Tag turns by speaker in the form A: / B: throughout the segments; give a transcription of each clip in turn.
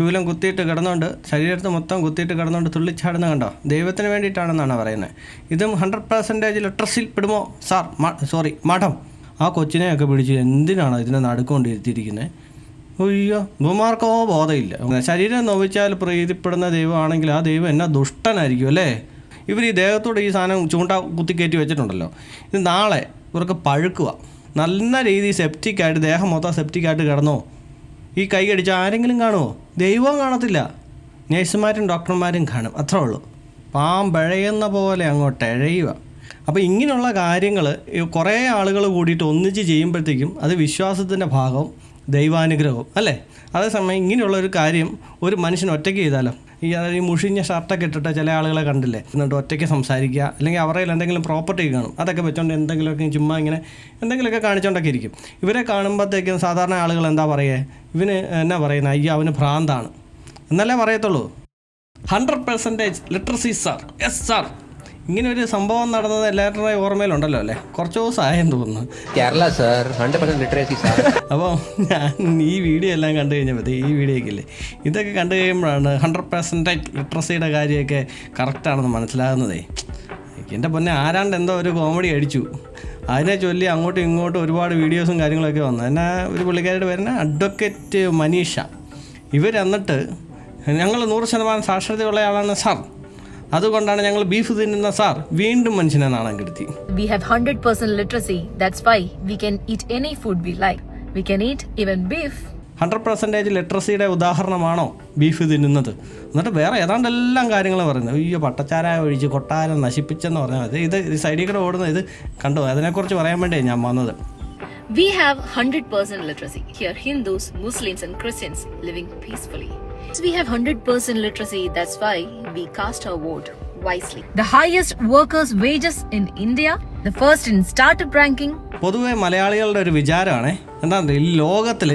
A: ശൂലം കുത്തിയിട്ട് കിടന്നുകൊണ്ട് ശരീരത്ത് മൊത്തം കുത്തിയിട്ട് കിടന്നുകൊണ്ട് തുള്ളിച്ചാടുന്ന കണ്ടോ? ദൈവത്തിന് വേണ്ടിയിട്ടാണെന്നാണ് പറയുന്നത്. ഇതും ഹൺഡ്രഡ് പെർസെന്റേജ് ലിറ്ററസിൽ പെടുമോ? Sir sorry madam. ആ കൊച്ചിനെയൊക്കെ പിടിച്ച് എന്തിനാണ് ഇതിനെ നടുക്കൊണ്ട് ഇരുത്തിയിരിക്കുന്നത് അയ്യോ ഇവന്മാർക്കോ ബോധമില്ല ശരീരം നോവിച്ചാൽ പ്രീതിപ്പെടുന്ന ദൈവമാണെങ്കിൽ ആ ദൈവം എന്നാ ദുഷ്ടനായിരിക്കും അല്ലേ? ഇവർ ഈ ദേഹത്തോട് ഈ സാധനം ചൂണ്ട കുത്തിക്കയറ്റി വെച്ചിട്ടുണ്ടല്ലോ. ഇത് നാളെ ഇവർക്ക് പഴുക്കുക നല്ല രീതിയിൽ സെപ്റ്റിക്കായിട്ട് ദേഹം മൊത്തം സെപ്റ്റിക്കായിട്ട് കിടന്നോ? ഈ കൈ കടിച്ച ആരെങ്കിലും കാണുമോ ദൈവം കാണത്തില്ല. നേഴ്സുമാരും ഡോക്ടർമാരും കാണും. അത്രേ ഉള്ളൂ. പാമ്പഴയുന്ന പോലെ അങ്ങോട്ട് എഴയുക അപ്പോൾ ഇങ്ങനെയുള്ള കാര്യങ്ങൾ കുറേ ആളുകൾ കൂടിയിട്ട് ഒന്നിച്ച് ചെയ്യുമ്പോഴത്തേക്കും അത് വിശ്വാസത്തിന്റെ ഭാഗം ദൈവാനുഗ്രഹവും അല്ലേ? അതേസമയം ഇങ്ങനെയുള്ള ഒരു കാര്യം ഒരു മനുഷ്യൻ ഒറ്റയ്ക്ക് ചെയ്താലോ? ഈ അതായത് ഈ മുഷിഞ്ഞ ഷർട്ടൊക്കെ ഇട്ടിട്ട് ചില ആളുകളെ കണ്ടില്ലേ? എന്നിട്ട് ഒറ്റയ്ക്ക് സംസാരിക്കുക അല്ലെങ്കിൽ അവരുടെ എന്തെങ്കിലും പ്രോപ്പർട്ടി കാണും. അതൊക്കെ വെച്ചോണ്ട് എന്തെങ്കിലുമൊക്കെ ചുമ്മാ ഇങ്ങനെ എന്തെങ്കിലുമൊക്കെ കാണിച്ചുകൊണ്ടൊക്കെ ഇരിക്കും ഇവരെ കാണുമ്പോഴത്തേക്കും സാധാരണ ആളുകൾ എന്താ പറയുക ഇവന് എന്നാ പറയുന്നത് അയ്യോ അവന് ഭ്രാന്താണ്. എന്നല്ലേ പറയത്തുള്ളൂ. Hundred percentage literacy sir yes sir ഇങ്ങനെ ഒരു സംഭവം നടന്നത് എല്ലാവരുടെ ഓർമ്മയിലുണ്ടല്ലോ അല്ലേ? കുറച്ച് ദിവസമായെന്ന് തോന്നുന്നു.
B: Kerala sir hundred percent literacy sir
A: അപ്പോൾ ഞാൻ ഈ വീഡിയോ എല്ലാം കണ്ടു കഴിഞ്ഞപ്പോൾ ഈ വീഡിയോ ഒക്കെ ഇല്ലേ ഇതൊക്കെ കണ്ടു കഴിയുമ്പോഴാണ് ഹൺഡ്രഡ് പെർസെന്റ് ലിറ്ററസിയുടെ കാര്യമൊക്കെ കറക്റ്റാണെന്ന് മനസ്സിലാകുന്നതേ. എന്റെ പൊന്നെ ആരാണ്ട് എന്തോ ഒരു കോമഡി അടിച്ചു. അതിനെ ചൊല്ലി അങ്ങോട്ടും ഇങ്ങോട്ടും ഒരുപാട് വീഡിയോസും കാര്യങ്ങളൊക്കെ വന്നു. എന്നാ ഒരു പുള്ളിക്കാരുടെ പേരുന്ന അഡ്വക്കേറ്റ് മനീഷ. ഇവർ എന്നിട്ട് ഞങ്ങൾ നൂറ് ശതമാനം സാക്ഷരതയുള്ള ആളാണ് സാർ അതുകൊണ്ടാണ് ഞങ്ങൾ ബീഫ് തിന്നുന്ന സാർ വീണ്ടും മനുഷ്യനെ നാണം കെടുത്തി.
C: We have hundred percent literacy that's why we can eat any food we like we can eat even beef
A: hundred percentage ലിറ്ററസിയുടെ ഉദാഹരണമാണോ ബീഫ് തിന്നുന്നത്? എന്നിട്ട് വേറെ ഏതാണ്ട് എല്ലാം കാര്യങ്ങൾ പറയുന്നത്? അയ്യോ പട്ടച്ചാര ഒഴിച്ച് കൊട്ടാരം നശിപ്പിച്ചെന്ന് പറഞ്ഞാൽ മതി. ഇത് ഈ സൈഡിൽ കൂടെ ഓടുന്ന ഇത് കണ്ടു? അതിനെക്കുറിച്ച് പറയാൻ വേണ്ടിയാണ് ഞാൻ വന്നത്.
C: We have 100% literacy. Here, Hindus, Muslims, and Christians living peacefully. So we have 100% literacy. That's why we cast our vote wisely. The highest workers' wages in India, the first in startup ranking,
A: പൊതുവെ മലയാളികളുടെ ഒരു വിചാരമാണ് എന്താണെന്ന് ഈ ലോകത്തിൽ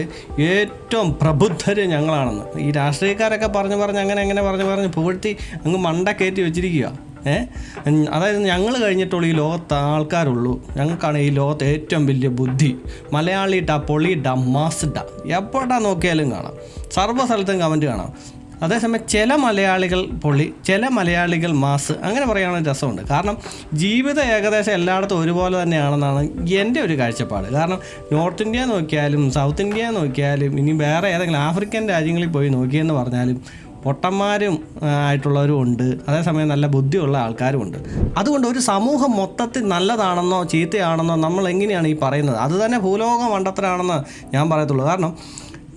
A: ഏറ്റവും പ്രബുദ്ധർ ഞങ്ങളാണെന്ന് ഈ രാഷ്ട്രീയക്കാരൊക്കെ പറഞ്ഞു പറഞ്ഞ് അങ്ങനെ അങ്ങനെ പറഞ്ഞു പറഞ്ഞ് പുകഴ്ത്തി അങ്ങ് മണ്ട കയറ്റി വെച്ചിരിക്കുക അതായത് ഞങ്ങൾ കഴിഞ്ഞിട്ടുള്ള ഈ ലോകത്ത് ആൾക്കാരുള്ളൂ. ഞങ്ങൾക്കാണ് ഈ ലോകത്ത് ഏറ്റവും വലിയ ബുദ്ധി. മലയാളിട്ട മാസ് മാസിട്ട എപ്പോഴാ നോക്കിയാലും കാണാം. സർവ സ്ഥലത്തും കമന്റ് കാണാം. അതേസമയം ചില മലയാളികൾ പൊളി ചില മലയാളികൾ മാസ്. അങ്ങനെ പറയുകയാണെങ്കിൽ രസമുണ്ട്. കാരണം ജീവിതം ഏകദേശം എല്ലായിടത്തും ഒരുപോലെ തന്നെയാണെന്നാണ് എന്റെ ഒരു കാഴ്ചപ്പാട്. കാരണം നോർത്ത് ഇന്ത്യ നോക്കിയാലും സൗത്ത് ഇന്ത്യ നോക്കിയാലും ഇനി വേറെ ഏതെങ്കിലും ആഫ്രിക്കൻ രാജ്യങ്ങളിൽ പോയി നോക്കിയെന്ന് പറഞ്ഞാലും പൊട്ടന്മാരും ആയിട്ടുള്ളവരും ഉണ്ട്. അതേസമയം നല്ല ബുദ്ധിയുള്ള ആൾക്കാരും ഉണ്ട്. അതുകൊണ്ട് ഒരു സമൂഹം മൊത്തത്തിൽ നല്ലതാണെന്നോ ചീത്തയാണെന്നോ നമ്മൾ എങ്ങനെയാണ് ഈ പറയുന്നത്? അത് തന്നെ ഭൂലോക മണ്ടത്തരാണെന്ന് ഞാൻ പറയത്തുള്ളൂ. കാരണം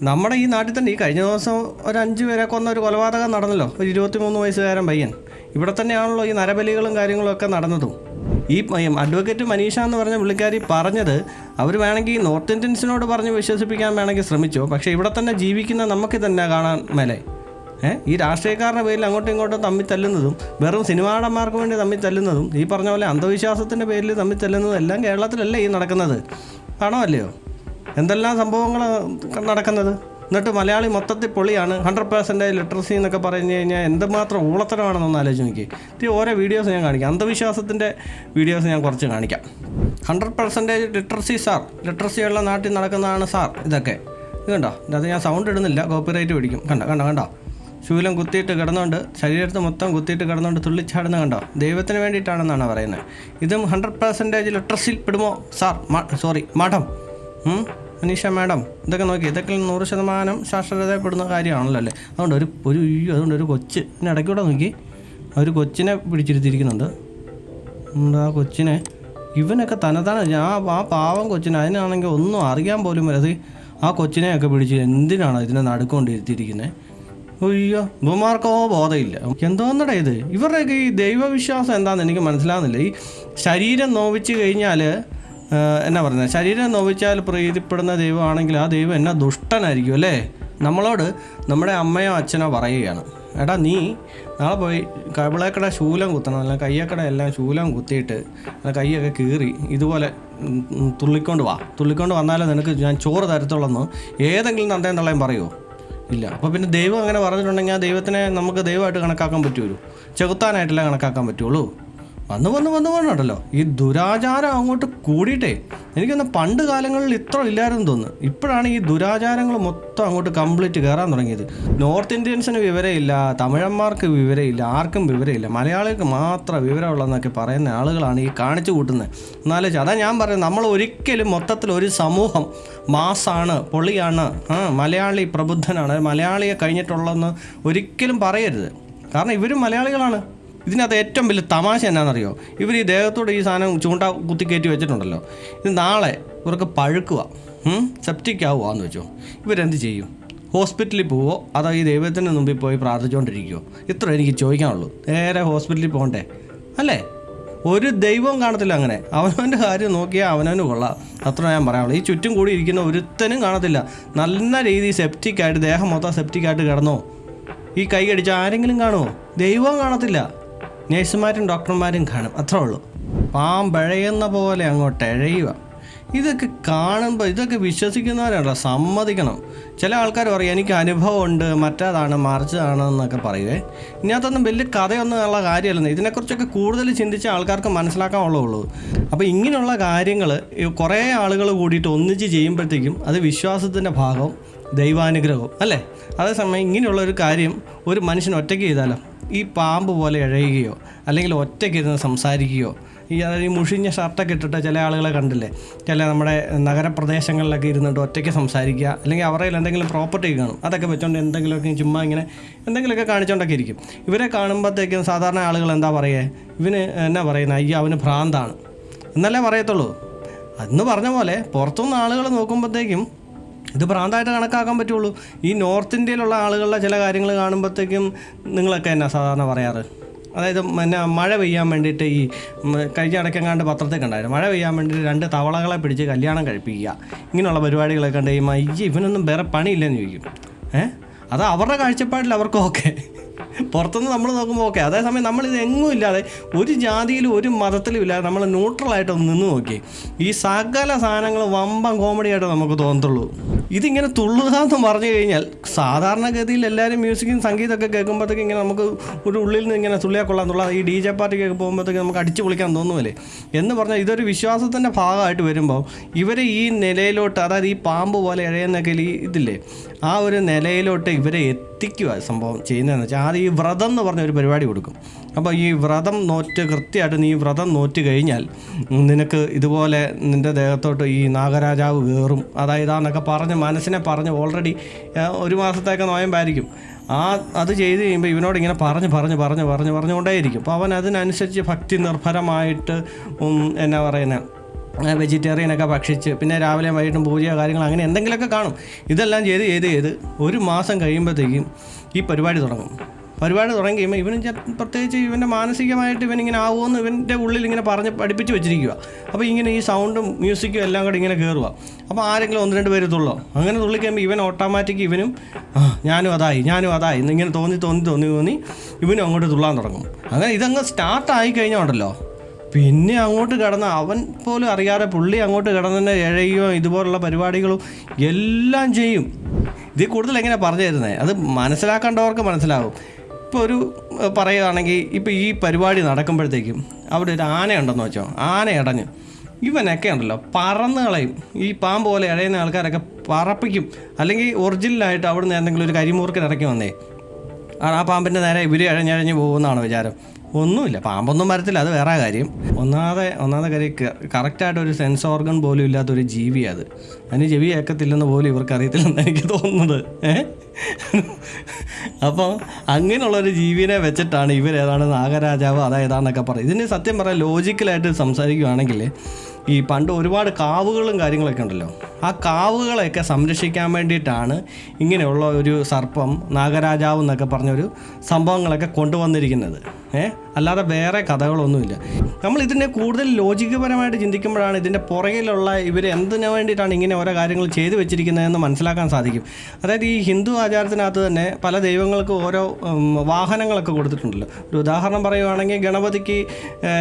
A: നമ്മുടെ ഈ നാട്ടിൽ തന്നെ ഈ കഴിഞ്ഞ ദിവസം ഒരു അഞ്ച് പേരെ കൊന്ന ഒരു കൊലപാതകം നടന്നല്ലോ. ഒരു ഇരുപത്തിമൂന്ന് വയസ്സുകാരൻ പയ്യൻ. ഇവിടെ തന്നെയാണല്ലോ ഈ നരബലികളും കാര്യങ്ങളും ഒക്കെ നടന്നതും. ഈ അഡ്വക്കേറ്റ് മനീഷ എന്ന് പറഞ്ഞ പുള്ളിക്കാരി പറഞ്ഞത് അവർ വേണമെങ്കിൽ നോർത്ത് ഇന്ത്യൻസിനോട് പറഞ്ഞ് വിശ്വസിപ്പിക്കാൻ വേണമെങ്കിൽ ശ്രമിച്ചു. പക്ഷേ ഇവിടെ തന്നെ ജീവിക്കുന്ന നമുക്ക് തന്നെ കാണാൻ മേലെ. ഈ രാഷ്ട്രീയക്കാരുടെ പേരിൽ അങ്ങോട്ടും ഇങ്ങോട്ടും തമ്മിൽ തല്ലുന്നതും വെറും സിനിമാടന്മാർക്ക് വേണ്ടി തമ്മിൽ തല്ലുന്നതും ഈ പറഞ്ഞ പോലെ അന്ധവിശ്വാസത്തിന്റെ പേരിൽ തമ്മിൽ തല്ലുന്നതും എല്ലാം കേരളത്തിലല്ലേ ഈ നടക്കുന്നത്? ആണോ അല്ലയോ? എന്തെല്ലാം സംഭവങ്ങൾ നടക്കുന്നത്? എന്നിട്ട് മലയാളി മൊത്തത്തിൽ പൊളിയാണ്. ഹൺഡ്രഡ് പെർസെന്റേജ് ലിറ്ററസി എന്നൊക്കെ പറഞ്ഞു കഴിഞ്ഞാൽ എന്തുമാത്രം ഊളത്തരമാണെന്നൊന്ന് ആലോചിച്ച് നോക്കി ഇത് ഓരോ വീഡിയോസ് ഞാൻ കാണിക്കാം. അന്ധവിശ്വാസത്തിന്റെ വീഡിയോസ് ഞാൻ കുറച്ച് കാണിക്കാം. ഹൺഡ്രഡ് പെർസെന്റേജ് ലിറ്ററസി സാർ ലിറ്ററസിയുള്ള നാട്ടിൽ നടക്കുന്നതാണ് സാർ ഇതൊക്കെ. ഇത് കണ്ടോ? അത് ഞാൻ സൗണ്ട് ഇടുന്നില്ല. കോപ്പിറൈറ്റ് പിടിക്കും. കണ്ടോ? കണ്ടോ? കണ്ടോ? ശൂലം കുത്തിയിട്ട് കിടന്നുകൊണ്ട് ശരീരത്ത് മൊത്തം കുത്തിയിട്ട് കിടന്നുകൊണ്ട് തുള്ളിച്ചാടുന്ന കണ്ടോ? ദൈവത്തിന് വേണ്ടിയിട്ടാണെന്നാണ് പറയുന്നത്. ഇതും ഹൺഡ്രഡ് പെർസെന്റേജ് ലിറ്ററസിൽ പെടുമോ? Sir sorry madam? Manisha madam ഇതൊക്കെ നോക്കി. ഇതൊക്കെ നൂറ് ശതമാനം സാക്ഷരതപ്പെടുന്ന കാര്യമാണല്ലോ അല്ലേ? അതുകൊണ്ട് ഒരു ഒരു അതുകൊണ്ട് ഒരു കൊച്ച് ഇനി ഇടയ്ക്കൂടെ നോക്കി. ഒരു കൊച്ചിനെ പിടിച്ചിരുത്തിയിരിക്കുന്നുണ്ട്. ആ കൊച്ചിനെ? ഇവനൊക്കെ തന്നെത്താണ് ഞാൻ ആ പാവം കൊച്ചിനെ അതിനാണെങ്കിൽ ഒന്നും അറിയാൻ പോലും വരാതെ ആ കൊച്ചിനെയൊക്കെ പിടിച്ച് എന്തിനാണ് ഇതിനെ നടുക്കൊണ്ടിരുത്തിയിരിക്കുന്നത് അയ്യോ ഇവന്മാർക്കോ ബോധമില്ല എന്തോന്നടാ ഇത്? ഇവരുടെയൊക്കെ ഈ ദൈവവിശ്വാസം എന്താണെന്ന് എനിക്ക് മനസ്സിലാകുന്നില്ല ഈ ശരീരം നോവിച്ച് കഴിഞ്ഞാൽ എന്നാ പറയുന്നത് ശരീരം നോവിച്ചാൽ പ്രീതിപ്പെടുന്ന ദൈവമാണെങ്കിൽ ആ ദൈവം എന്നാ ദുഷ്ടനായിരിക്കും അല്ലേ? നമ്മളോട് നമ്മുടെ അമ്മയോ അച്ഛനോ പറയുകയാണ്. എടാ നീ നാളെ പോയി കവിളേക്കട ശൂലം കുത്തണം. അല്ല കയ്യക്കട എല്ലാം ശൂലം കുത്തിയിട്ട് അല്ല കൈയൊക്കെ കീറി ഇതുപോലെ തുള്ളിക്കൊണ്ട് വാ. തുള്ളിക്കൊണ്ട് വന്നാലേ നിനക്ക് ഞാൻ ചോറ് തരത്തുള്ളെന്ന് ഏതെങ്കിലും തള്ളയും പറയുമോ ഇല്ല. അപ്പോൾ പിന്നെ ദൈവം അങ്ങനെ പറഞ്ഞിട്ടുണ്ടെങ്കിൽ ആ ദൈവത്തിനെ നമുക്ക് ദൈവമായിട്ട് കണക്കാക്കാൻ പറ്റുമല്ലോ. ചെകുത്താനായിട്ടല്ല കണക്കാക്കാൻ പറ്റുള്ളൂ. വന്ന് വന്ന് വന്ന് വന്നുണ്ടല്ലോ. ഈ ദുരാചാരം അങ്ങോട്ട് കൂടിയിട്ടേ എനിക്കൊന്ന് പണ്ട് കാലങ്ങളിൽ ഇത്ര ഇല്ലായിരുന്നു തോന്നുന്നു. ഇപ്പോഴാണ് ഈ ദുരാചാരങ്ങൾ മൊത്തം അങ്ങോട്ട് കംപ്ലീറ്റ് കയറാൻ തുടങ്ങിയത്. നോർത്ത് ഇന്ത്യൻസിന് വിവരമില്ല തമിഴന്മാർക്ക് വിവരമില്ല ആർക്കും വിവരമില്ല. മലയാളികൾക്ക് മാത്രം വിവരമുള്ളതെന്നൊക്കെ പറയുന്ന ആളുകളാണ് ഈ കാണിച്ചു കൂട്ടുന്നത്. എന്നാലും അതാ ഞാൻ പറയുന്നത് നമ്മൾ ഒരിക്കലും മൊത്തത്തിൽ ഒരു സമൂഹം മാസാണ് പൊളിയാണ് മലയാളി പ്രബുദ്ധനാണ്. മലയാളിയെ കഴിഞ്ഞിട്ടുള്ളതെന്ന് ഒരിക്കലും പറയരുത്. കാരണം ഇവരും മലയാളികളാണ്. ഇതിനകത്ത് ഏറ്റവും വലിയ തമാശ എന്നാണെന്നറിയോ ഇവർ ഈ ദേഹത്തോട് ഈ സാധനം ചൂണ്ട കുത്തി കയറ്റി വെച്ചിട്ടുണ്ടല്ലോ. ഇത് നാളെ ഇവർക്ക് പഴുക്കുക സെപ്റ്റിക് ആവുകയെന്ന് വെച്ചോ. ഇവരെന്ത് ചെയ്യും? ഹോസ്പിറ്റലിൽ പോവോ? അതോ ഈ ദൈവത്തിന് മുമ്പിൽ പോയി പ്രാർത്ഥിച്ചുകൊണ്ടിരിക്കുമോ ഇത്ര എനിക്ക് ചോദിക്കാനുള്ളൂ. നേരെ ഹോസ്പിറ്റലിൽ പോകണ്ടേ അല്ലേ? ഒരു ദൈവവും കാണത്തില്ല അങ്ങനെ. അവനവന്റെ കാര്യം നോക്കിയാൽ അവനവന് കൊള്ളാം. അത്ര ഞാൻ പറയാനുള്ളൂ. ഈ ചുറ്റും കൂടി ഇരിക്കുന്ന ഒരുത്തനും കാണത്തില്ല. നല്ല രീതിയിൽ സെപ്റ്റിക്കായിട്ട് ദേഹം മൊത്തം സെപ്റ്റിക്കായിട്ട് കിടന്നോ? ഈ കൈ കടിച്ച ആരെങ്കിലും കാണുമോ ദൈവവും കാണത്തില്ല. നേഴ്സുമാരും ഡോക്ടർമാരും കാണും. അത്രേ ഉള്ളൂ. പാമ്പഴയുന്ന പോലെ അങ്ങോട്ട് എഴയുക ഇതൊക്കെ കാണുമ്പോൾ ഇതൊക്കെ വിശ്വസിക്കുന്നവരാണല്ലോ. സമ്മതിക്കണം. ചില ആൾക്കാർ പറയും എനിക്ക് അനുഭവമുണ്ട്. മറ്റേതാണ് മറിച്ചതാണ് എന്നൊക്കെ പറയുവേ ഇതിനകത്തൊന്നും വലിയ കഥയൊന്നും ഉള്ള കാര്യമല്ലെന്ന് ഇതിനെക്കുറിച്ചൊക്കെ കൂടുതൽ ചിന്തിച്ച ആൾക്കാർക്ക് മനസ്സിലാക്കാനുള്ളൂ അപ്പോൾ ഇങ്ങനെയുള്ള കാര്യങ്ങൾ കുറേ ആളുകൾ കൂടിയിട്ട് ഒന്നിച്ച് ചെയ്യുമ്പോഴത്തേക്കും അത് വിശ്വാസത്തിന്റെ ഭാഗവും ദൈവാനുഗ്രഹവും അല്ലേ? അതേസമയം ഇങ്ങനെയുള്ള ഒരു കാര്യം ഒരു മനുഷ്യൻ ഒറ്റയ്ക്ക് ചെയ്താലോ? ഈ പാമ്പ് പോലെ ഇഴയുകയോ അല്ലെങ്കിൽ ഒറ്റയ്ക്ക് ഇരുന്ന് സംസാരിക്കുകയോ ഈ അതായത് ഈ മുഷിഞ്ഞ ഷർട്ടൊക്കെ ഇട്ടിട്ട് ചില ആളുകളെ കണ്ടില്ലേ? ചില നമ്മുടെ നഗരപ്രദേശങ്ങളിലൊക്കെ ഇരുന്നിട്ട് ഒറ്റയ്ക്ക് സംസാരിക്കുക അല്ലെങ്കിൽ അവരുടെ എന്തെങ്കിലും പ്രോപ്പർട്ടി കാണും. അതൊക്കെ വെച്ചുകൊണ്ട് എന്തെങ്കിലുമൊക്കെ ചുമ്മാ ഇങ്ങനെ എന്തെങ്കിലുമൊക്കെ കാണിച്ചുകൊണ്ടൊക്കെ ഇരിക്കും. ഇവരെ കാണുമ്പോഴത്തേക്കും സാധാരണ ആളുകൾ എന്താ പറയുക ഇവന് എന്നാ പറയുന്നത് അയ്യോ അവന് ഭ്രാന്താണ്. എന്നല്ലേ പറയത്തുള്ളൂ. അന്ന് പറഞ്ഞ പോലെ പുറത്തുനിന്ന് ആളുകൾ നോക്കുമ്പോഴത്തേക്കും ഇത് പ്രാന്തായിട്ട് കണക്കാക്കാൻ പറ്റുള്ളൂ. ഈ നോർത്ത് ഇന്ത്യയിലുള്ള ആളുകളുടെ ചില കാര്യങ്ങൾ കാണുമ്പോഴത്തേക്കും നിങ്ങളൊക്കെ എന്നാ സാധാരണ പറയാറ്? അതായത് പിന്നെ മഴ പെയ്യാൻ വേണ്ടിയിട്ട് ഈ കഴിഞ്ഞ കണ്ട് പത്രത്തിൽ കണ്ടായിരുന്നു. മഴ പെയ്യാൻ വേണ്ടിയിട്ട് രണ്ട് തവളകളെ പിടിച്ച് കല്യാണം കഴിപ്പിക്കുക. ഇങ്ങനെയുള്ള പരിപാടികളൊക്കെ കണ്ട് ഈ മയ്യ ഇവനൊന്നും വേറെ പണിയില്ലെന്ന് ചോദിക്കും. ഏഹ് അത് അവരുടെ കാഴ്ചപ്പാടിൽ അവർക്ക് ഓക്കെ. പുറത്തുനിന്ന് നമ്മൾ നോക്കുമ്പോൾ ഓക്കെ. അതേസമയം നമ്മളിത് എങ്ങും ഇല്ലാതെ ഒരു ജാതിയിലും ഒരു മതത്തിലും ഇല്ലാതെ നമ്മൾ ന്യൂട്രലായിട്ടൊന്ന് നിന്ന് നോക്കി ഈ സകല സാധനങ്ങൾ വമ്പം കോമഡി ആയിട്ട് നമുക്ക് തോന്നത്തുള്ളൂ. ഇതിങ്ങനെ തുള്ളുക എന്ന് പറഞ്ഞു കഴിഞ്ഞാൽ സാധാരണഗതിയിൽ എല്ലാവരും മ്യൂസിക്കും സംഗീതമൊക്കെ കേൾക്കുമ്പോഴത്തേക്ക് ഇങ്ങനെ നമുക്ക് ഒരു ഉള്ളിൽ നിന്ന് ഇങ്ങനെ തുള്ളിയാൽ കൊള്ളാന്നുള്ള ഈ ഡി ജെ പാർട്ടിക്കൊക്കെ പോകുമ്പോഴത്തേക്ക് നമുക്ക് അടിച്ചു പൊളിക്കാൻ തോന്നുമല്ലേ എന്ന് പറഞ്ഞാൽ ഇതൊരു വിശ്വാസത്തിന്റെ ഭാഗമായിട്ട് വരുമ്പോൾ ഇവരെ ഈ നിലയിലോട്ട് അതായത് ഈ പാമ്പ് പോലെ ഇഴയുന്നൊക്കെ ഈ ഇതില്ലേ ആ ഒരു നിലയിലോട്ട് ഇവരെ എത്തിക്കുക സംഭവം ചെയ്യുന്നതെന്ന് വെച്ചാൽ ആദ്യം ഈ വ്രതം എന്ന് പറഞ്ഞ ഒരു പരിപാടി കൊടുക്കും. അപ്പോൾ ഈ വ്രതം നോറ്റ് കൃത്യമായിട്ട് നീ വ്രതം നോറ്റ് കഴിഞ്ഞാൽ നിനക്ക് ഇതുപോലെ നിന്റെ ദേഹത്തോട്ട് ഈ നാഗരാജാവ് കയറും. അതായതാന്നൊക്കെ പറഞ്ഞ് മനസ്സിനെ പറഞ്ഞ് ഓൾറെഡി ഒരു മാസത്തേക്ക് നോയമ്പായിരിക്കും. ആ അത് ചെയ്ത് കഴിയുമ്പോൾ ഇവനോട് ഇങ്ങനെ പറഞ്ഞ് പറഞ്ഞ് പറഞ്ഞ് പറഞ്ഞ് പറഞ്ഞുകൊണ്ടേയിരിക്കും. അപ്പോൾ അവൻ അതിനനുസരിച്ച് ഭക്തി നിർഭരമായിട്ട് എന്നാ പറയുന്നത് വെജിറ്റേറിയനൊക്കെ ഭക്ഷിച്ച് പിന്നെ രാവിലെയും വൈകിട്ടും പൂജയോ കാര്യങ്ങൾ അങ്ങനെ എന്തെങ്കിലുമൊക്കെ കാണും. ഇതെല്ലാം ചെയ്ത് ചെയ്ത് ചെയ്ത് ഒരു മാസം കഴിയുമ്പോഴത്തേക്കും ഈ പരിപാടി തുടങ്ങും. പരിപാടി തുടങ്ങി കഴിയുമ്പോൾ ഇവന് പ്രത്യേകിച്ച് ഇവന്റെ മാനസികമായിട്ട് ഇവനിങ്ങനെ ആവുമെന്ന് ഇവന്റെ ഉള്ളിൽ ഇങ്ങനെ പറഞ്ഞ് പഠിപ്പിച്ച് വെച്ചിരിക്കുക അപ്പോൾ ഇങ്ങനെ ഈ സൗണ്ടും മ്യൂസിക്കും എല്ലാം കൂടി ഇങ്ങനെ കയറുക അപ്പോൾ ആരെങ്കിലും ഒന്ന് രണ്ട് പേര് തുള്ളോ. അങ്ങനെ തുള്ളി കഴിയുമ്പോൾ ഇവൻ ഓട്ടോമാറ്റിക് ഇവനും ഞാനും അതായി ഞാനും അതായി എന്നിങ്ങനെ തോന്നി തോന്നി തോന്നി തോന്നി ഇവനും അങ്ങോട്ട് തുള്ളാൻ തുടങ്ങും. അങ്ങനെ ഇതങ്ങ് സ്റ്റാർട്ടായി കഴിഞ്ഞാൽ ഉണ്ടല്ലോ. പിന്നെ അങ്ങോട്ട് കിടന്ന് അവൻ പോലും അറിയാതെ പുള്ളി അങ്ങോട്ട് കിടന്നെ ഇഴയോ ഇതുപോലുള്ള പരിപാടികളും എല്ലാം ചെയ്യും. ഇതിൽ കൂടുതൽ എങ്ങനെ പറഞ്ഞു തരുന്നത് അത് മനസ്സിലാക്കേണ്ടവർക്ക് മനസ്സിലാവും. ഇപ്പോൾ ഒരു പറയുകയാണെങ്കിൽ ഇപ്പോൾ ഈ പരിപാടി നടക്കുമ്പോഴത്തേക്കും അവിടെ ഒരു ആനയുണ്ടെന്ന് വെച്ചോ ആന ഇടഞ്ഞു ഇവനൊക്കെ ഉണ്ടല്ലോ പറന്ന് കളയും. ഈ പാമ്പ് പോലെ ഇഴയുന്ന ആൾക്കാരൊക്കെ പറപ്പിക്കും. അല്ലെങ്കിൽ ഒറിജിനലായിട്ട് അവിടുന്ന് എന്തെങ്കിലും ഒരു കരിമൂർക്കൻ ഇറക്കി വന്നേ. ആ പാമ്പിന്റെ നേരെ ഇവർ അഴഞ്ഞഴഞ്ഞ് പോകുമെന്നാണ് വിചാരം. ഒന്നുമില്ല. പാമ്പൊന്നും വരത്തില്ല. അത് വേറെ കാര്യം. ഒന്നാമതെ ഒന്നാമത്തെ കാര്യം കറക്റ്റായിട്ട് ഒരു സെൻസ് ഓർഗൻ പോലും ഇല്ലാത്തൊരു ജീവി അത് അതിന് ചെവി കേൾക്കത്തില്ലെന്ന് പോലും ഇവർക്ക് അറിയത്തില്ലെന്ന് എനിക്ക് തോന്നുന്നത്. അപ്പോൾ അങ്ങനെയുള്ളൊരു ജീവിനെ വെച്ചിട്ടാണ് ഇവരേതാണ് നാഗരാജാവ് അതായതാണെന്നൊക്കെ പറയും. ഇതിന് സത്യം പറയാൻ ലോജിക്കലായിട്ട് സംസാരിക്കുകയാണെങ്കിൽ ഈ പണ്ട് ഒരുപാട് കാവുകളും കാര്യങ്ങളൊക്കെ ഉണ്ടല്ലോ. ആ കാവുകളെയൊക്കെ സംരക്ഷിക്കാൻ വേണ്ടിയിട്ടാണ് ഇങ്ങനെയുള്ള ഒരു സർപ്പം നാഗരാജാവ് എന്നൊക്കെ പറഞ്ഞൊരു സംഭവങ്ങളൊക്കെ കൊണ്ടുവന്നിരിക്കുന്നത്. ഏ? അല്ലാതെ വേറെ കഥകളൊന്നുമില്ല. നമ്മൾ ഇതിനെ കൂടുതൽ ലോജിക്കപരമായിട്ട് ചിന്തിക്കുമ്പോഴാണ് ഇതിന്റെ പുറകിലുള്ള ഇവർ എന്തിനു വേണ്ടിയിട്ടാണ് ഇങ്ങനെ ഓരോ കാര്യങ്ങൾ ചെയ്തു വെച്ചിരിക്കുന്നതെന്ന് മനസ്സിലാക്കാൻ സാധിക്കും. അതായത് ഈ ഹിന്ദു ആചാരത്തിനകത്ത് തന്നെ പല ദൈവങ്ങൾക്ക് ഓരോ വാഹനങ്ങളൊക്കെ കൊടുത്തിട്ടുണ്ടല്ലോ. ഒരു ഉദാഹരണം പറയുവാണെങ്കിൽ ഗണപതിക്ക്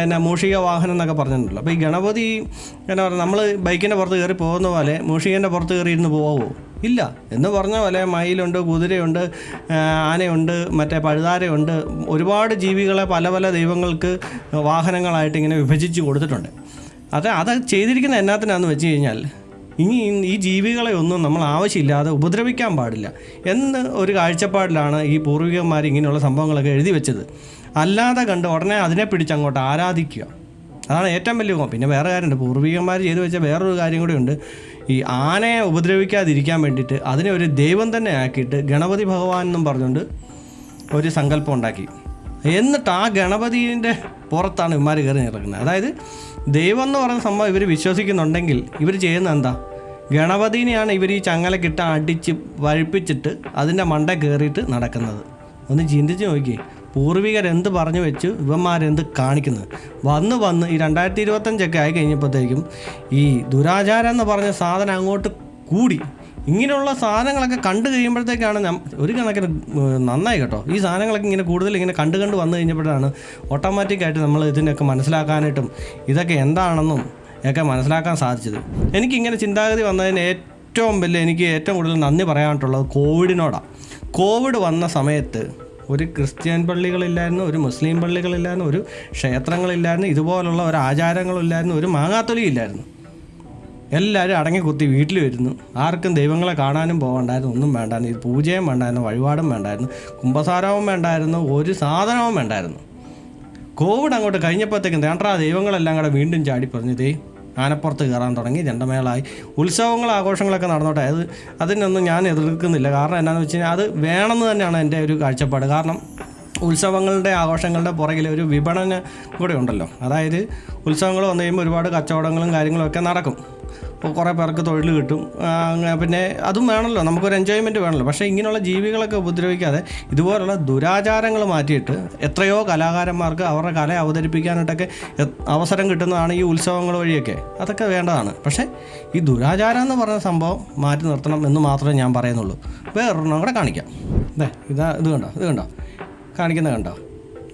A: എന്നാ മൂഷിക വാഹനം എന്നൊക്കെ പറഞ്ഞിട്ടുണ്ടല്ലോ. അപ്പോൾ ഈ ഗണപതി എന്നാ പറയുക നമ്മൾ ബൈക്കിന്റെ പുറത്ത് കയറി പോകുന്ന പോലെ മൂഷികന്റെ പുറത്ത് കയറി ഇരുന്ന് പോവോ? ഇല്ല എന്ന് പറഞ്ഞ പോലെ മയിലുണ്ട് കുതിരയുണ്ട് ആനയുണ്ട് മറ്റേ പഴുതാരയുണ്ട്. ഒരുപാട് ജീവികളെ പല പല ദൈവങ്ങൾക്ക് വാഹനങ്ങളായിട്ട് ഇങ്ങനെ വിഭജിച്ച് കൊടുത്തിട്ടുണ്ട്. അത് അത് ചെയ്തിരിക്കുന്ന എന്നാത്തിനാന്ന് വെച്ച് കഴിഞ്ഞാൽ ഇനി ഈ ജീവികളെ ഒന്നും നമ്മൾ ആവശ്യമില്ലാതെ ഉപദ്രവിക്കാൻ പാടില്ല എന്ന് ഒരു കാഴ്ചപ്പാടിലാണ് ഈ പൂർവികന്മാർ ഇങ്ങനെയുള്ള സംഭവങ്ങളൊക്കെ എഴുതി വെച്ചത്. അല്ലാതെ കണ്ട് ഉടനെ അതിനെ പിടിച്ചങ്ങോട്ട് ആരാധിക്കുക. അതാണ് ഏറ്റവും വലിയ ഗുണം പിന്നെ വേറെ കാര്യമുണ്ട്. പൂർവികന്മാർ ചെയ്തു വെച്ച വേറൊരു കാര്യം കൂടി ഉണ്ട്. ഈ ആനയെ ഉപദ്രവിക്കാതിരിക്കാൻ വേണ്ടിയിട്ട് അതിനെ ഒരു ദൈവം തന്നെ ആക്കിയിട്ട് ഗണപതി ഭഗവാൻ എന്നും പറഞ്ഞുകൊണ്ട് ഒരു സങ്കല്പം ഉണ്ടാക്കി. എന്നിട്ട് ആ ഗണപതിന്റെ പുറത്താണ് ഇവന്മാർ കയറി നിൽക്കുന്നത്. അതായത് ദൈവം എന്ന് പറയുന്ന സംഭവം ഇവർ വിശ്വസിക്കുന്നുണ്ടെങ്കിൽ ഇവർ ചെയ്യുന്നത് എന്താ? ഗണപതിനെയാണ് ഇവർ ഈ ചങ്ങലക്കിട്ട് അടിച്ച് വഴിപ്പിച്ചിട്ട് അതിന്റെ മണ്ട കയറിയിട്ട് നടക്കുന്നത്. ഒന്ന് ചിന്തിച്ച് നോക്കിയേ. പൂർവികർ എന്ത് പറഞ്ഞു വെച്ചു ഇവന്മാരെന്ത് കാണിക്കുന്നത് വന്ന് വന്ന് ഈ രണ്ടായിരത്തി ഇരുപത്തഞ്ചൊക്കെ ആയി കഴിഞ്ഞപ്പോഴത്തേക്കും ഈ ദുരാചാരം എന്ന് പറഞ്ഞ സാധനം അങ്ങോട്ട് കൂടി. ഇങ്ങനെയുള്ള സാധനങ്ങളൊക്കെ കണ്ടു കഴിയുമ്പോഴത്തേക്കാണ് ഞാൻ ഒരു കണക്കിന് നന്നായി കേട്ടോ. ഈ സാധനങ്ങളൊക്കെ ഇങ്ങനെ കൂടുതൽ ഇങ്ങനെ കണ്ടു കണ്ട് വന്നു കഴിഞ്ഞപ്പോഴാണ് ഓട്ടോമാറ്റിക്കായിട്ട് നമ്മൾ ഇതിനൊക്കെ മനസ്സിലാക്കാനായിട്ടും ഇതൊക്കെ എന്താണെന്നും ഒക്കെ മനസ്സിലാക്കാൻ സാധിച്ചത്. എനിക്കിങ്ങനെ ചിന്താഗതി വന്നതിന് ഏറ്റവും വലിയ എനിക്ക് ഏറ്റവും കൂടുതൽ നന്ദി പറയാനായിട്ടുള്ളത് കോവിഡിനോടാണ് കോവിഡ് വന്ന സമയത്ത് ഒരു ക്രിസ്ത്യൻ പള്ളികളില്ലായിരുന്നു ഒരു മുസ്ലിം പള്ളികളില്ലായിരുന്നു ഒരു ക്ഷേത്രങ്ങളില്ലായിരുന്നു ഇതുപോലുള്ള ഒരു ആചാരങ്ങളില്ലായിരുന്നു ഒരു മാങ്ങാത്തൊലി ഇല്ലായിരുന്നു എല്ലാവരും അടങ്ങി കുത്തി വീട്ടിൽ വരുന്നു. ആർക്കും ദൈവങ്ങളെ കാണാനും പോകണ്ടായിരുന്നു ഒന്നും വേണ്ടായിരുന്നു. പൂജയും വേണ്ടായിരുന്നു വഴിപാടും വേണ്ടായിരുന്നു കുംഭസാരവും വേണ്ടായിരുന്നു ഒരു സാധനവും വേണ്ടായിരുന്നു. കോവിഡ് അങ്ങോട്ട് കഴിഞ്ഞപ്പോഴത്തേക്കും തേണ്ടാ ദൈവങ്ങളെല്ലാം കൂടെ വീണ്ടും ചാടി പറഞ്ഞു ദേ ആനപ്പുറത്ത് കയറാൻ തുടങ്ങി. ജണ്ടമേളായി ഉത്സവങ്ങൾ ആഘോഷങ്ങളൊക്കെ നടന്നോട്ടെ. അത് അതിനൊന്നും ഞാൻ എതിർക്കുന്നില്ല. കാരണം എന്നാന്ന് വെച്ച് കഴിഞ്ഞാൽ അത് വേണമെന്ന് തന്നെയാണ് എന്റെ ഒരു കാഴ്ചപ്പാട്. കാരണം ഉത്സവങ്ങളുടെ ആഘോഷങ്ങളുടെ പുറകിൽ ഒരു വിപണന കൂടെ ഉണ്ടല്ലോ. അതായത് ഉത്സവങ്ങൾ വന്നു കഴിയുമ്പോൾ ഒരുപാട് കച്ചവടങ്ങളും കാര്യങ്ങളും ഒക്കെ നടക്കും. അപ്പോൾ കുറേ പേർക്ക് തൊഴിൽ കിട്ടും. പിന്നെ അതും വേണമല്ലോ. നമുക്കൊരു എൻജോയ്മെന്റ് വേണമല്ലോ. പക്ഷേ ഇങ്ങനെയുള്ള ജീവികളൊക്കെ ഉപദ്രവിക്കാതെ ഇതുപോലുള്ള ദുരാചാരങ്ങൾ മാറ്റിയിട്ട് എത്രയോ കലാകാരന്മാർക്ക് അവരുടെ കല അവതരിപ്പിക്കാനായിട്ടൊക്കെ അവസരം കിട്ടുന്നതാണ് ഈ ഉത്സവങ്ങൾ വഴിയൊക്കെ. അതൊക്കെ വേണ്ടതാണ്. പക്ഷേ ഈ ദുരാചാരം എന്ന് പറഞ്ഞ സംഭവം മാറ്റി നിർത്തണം എന്ന് മാത്രമേ ഞാൻ പറയുന്നുള്ളൂ. വേറൊരെണ്ണം കൂടെ കാണിക്കാം. അതെ ഇതാ ഇത് കണ്ടോ? ഇത് കണ്ടോ? കാണിക്കുന്നത് കണ്ടോ?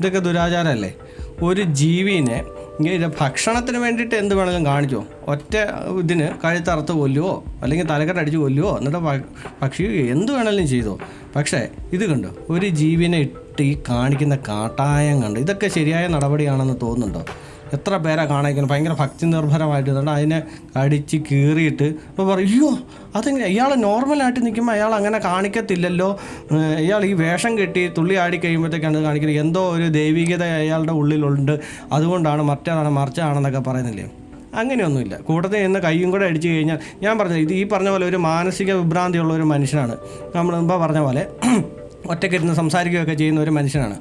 A: ഇതൊക്കെ ദുരാചാരമല്ലേ? ഒരു ജീവിനെ ഇങ്ങനെ ഭക്ഷണത്തിന് വേണ്ടിയിട്ട് എന്ത് വേണമെങ്കിലും കാണിച്ചോ ഒറ്റ ഇതിന് കഴുത്തറുത്ത് കൊല്ലുവോ? അല്ലെങ്കിൽ തലക്കെട്ടടിച്ച് കൊല്ലുവോ? എന്നിട്ട് പക്ഷി എന്ത് വേണമെങ്കിലും ചെയ്തോ? പക്ഷേ ഇത് കണ്ടോ? ഒരു ജീവിനെ ഇട്ട് ഈ കാണിക്കുന്ന കാട്ടായം കണ്ടോ? ഇതൊക്കെ ശരിയായ നടപടിയാണെന്ന് തോന്നുന്നുണ്ടോ? എത്ര പേരാ കാണിക്കുന്നത് ഭയങ്കര ഭക്തി നിർഭരമായിട്ട് എന്നിട്ട് അതിനെ കടിച്ച് കീറിയിട്ട് അപ്പോൾ പറയും അയ്യോ അതെങ്ങനെ? ഇയാൾ നോർമലായിട്ട് നിൽക്കുമ്പോൾ അയാൾ അങ്ങനെ കാണിക്കത്തില്ലല്ലോ. ഇയാൾ ഈ വേഷം കെട്ടി തുള്ളി ആടി കഴിയുമ്പോഴത്തേക്കാണ് ഇത് കാണിക്കുന്നത്. എന്തോ ഒരു ദൈവികത അയാളുടെ ഉള്ളിലുണ്ട്. അതുകൊണ്ടാണ് മറ്റേതാണ് മറിച്ചാണെന്നൊക്കെ പറയുന്നില്ലേ? അങ്ങനെയൊന്നുമില്ല. കൂട്ടത്തിൽ നിന്ന് കൈയും കൂടെ അടിച്ചു കഴിഞ്ഞാൽ ഞാൻ പറഞ്ഞത് ഇത് ഈ പറഞ്ഞ പോലെ ഒരു മാനസിക വിഭ്രാന്തിയുള്ള ഒരു മനുഷ്യനാണ്. നമ്മൾ മുമ്പ് പറഞ്ഞ പോലെ ഒറ്റയ്ക്കിരുന്ന് സംസാരിക്കുകയൊക്കെ ചെയ്യുന്ന ഒരു മനുഷ്യനാണ്.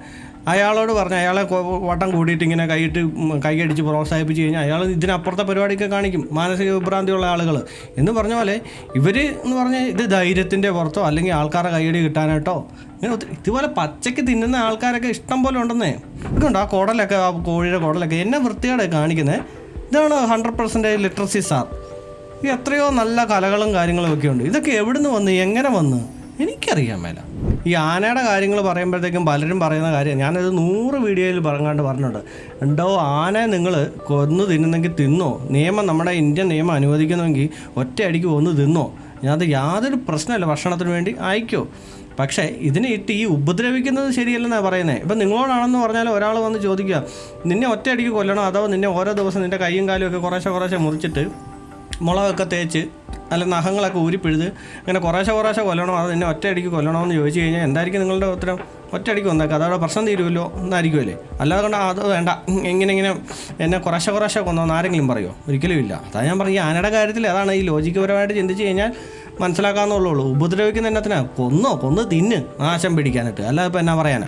A: അയാളോട് പറഞ്ഞു അയാളെ വട്ടം കൂടിയിട്ട് ഇങ്ങനെ കൈയിട്ട് കൈയടിച്ച് പ്രോത്സാഹിപ്പിച്ച് കഴിഞ്ഞാൽ അയാൾ ഇതിനപ്പുറത്തെ പരിപാടിയൊക്കെ കാണിക്കും. മാനസിക വിഭ്രാന്തിയുള്ള ആളുകൾ എന്ന് പറഞ്ഞ പോലെ ഇവർ എന്ന് പറഞ്ഞാൽ ഇത് ധൈര്യത്തിന്റെ പുറത്തോ അല്ലെങ്കിൽ ആൾക്കാരെ കൈയടി കിട്ടാനായിട്ടോ ഇങ്ങനെ ഒത്തിരി ഇതുപോലെ പച്ചയ്ക്ക് തിന്നുന്ന ആൾക്കാരൊക്കെ ഇഷ്ടം പോലെ ഉണ്ടെന്നേ. ഇതുണ്ട്? ആ കുടലൊക്കെ ആ കോഴിയുടെ കുടലൊക്കെ എന്നെ വൃത്തിയോടെ കാണിക്കുന്നത് ഇതാണ് ഹൺഡ്രഡ് പെർസെന്റേജ് ലിറ്ററസി സാർ എത്രയോ നല്ല കലകളും കാര്യങ്ങളും ഒക്കെ ഉണ്ട്. ഇതൊക്കെ എവിടുന്ന് വന്ന്? എങ്ങനെ വന്ന്? എനിക്കറിയാൻ മേല. ഈ ആനയുടെ കാര്യങ്ങൾ പറയുമ്പോഴത്തേക്കും പലരും പറയുന്ന കാര്യം ഞാനത് നൂറ് വീഡിയോയിൽ പറഞ്ഞാണ്ട് പറഞ്ഞിട്ടുണ്ട്. ഉണ്ടോ ആന നിങ്ങൾ കൊന്നു തിന്നുന്നെങ്കിൽ തിന്നോ? നിയമം നമ്മുടെ ഇന്ത്യൻ നിയമം അനുവദിക്കുന്നുവെങ്കിൽ ഒറ്റയടിക്ക് ഒന്ന് തിന്നോ? അത് യാതൊരു പ്രശ്നമില്ല. ഭക്ഷണത്തിന് വേണ്ടി അയക്കോ? പക്ഷേ ഇതിനെ ഇട്ട് ഈ ഉപദ്രവിക്കുന്നത് ശരിയല്ലെന്നാണ് പറയുന്നത് ഇപ്പം നിങ്ങളോടാണെന്ന് പറഞ്ഞാൽ ഒരാൾ വന്ന് ചോദിക്കുക നിന്നെ ഒറ്റയടിക്ക് കൊല്ലണോ? അഥവാ നിന്നെ ഓരോ ദിവസം നിന്റെ കൈയും കാലും ഒക്കെ കുറേശ്ശെ കുറേശ്ശെ മുറിച്ചിട്ട് മുളകൊക്കെ തേച്ച് അല്ല നഖങ്ങളൊക്കെ ഊരിപ്പിഴുത് അങ്ങനെ കുറേശ്ശെ കുറേശ്ശെ കൊല്ലണോ. അത് എന്നെ ഒറ്റയടിക്ക് കൊല്ലണോ എന്ന് ചോദിച്ചു കഴിഞ്ഞാൽ എന്തായിരിക്കും നിങ്ങളുടെ ഉത്തരം? ഒറ്റയടിക്ക് വന്നേക്കാം അതവിടെ പ്രശ്നം തീരുമല്ലോ എന്നായിരിക്കുമല്ലേ? അല്ലാതെ കൊണ്ട് അത് വേണ്ട. എങ്ങനെ ഇങ്ങനെ എന്നെ കുറേശ്ശെ കുറേശ്ശെ കൊന്നോന്ന് ആരെങ്കിലും പറയുമോ ഒരിക്കലും ഇല്ല. അതാ ഞാൻ ഈ ആനയുടെ കാര്യത്തിൽ അതാണ് ഈ ലോജിക്കപരമായിട്ട് ചിന്തിച്ച് കഴിഞ്ഞാൽ മനസ്സിലാക്കാമെന്നുള്ളൂ ഉപദ്രവിക്കുന്ന എന്നത്തിനാ? കൊന്നോ കൊന്ന് തിന്ന് നാശം പിടിക്കാനായിട്ട്. അല്ലാതെ ഇപ്പോൾ എന്നാ പറയാനാ?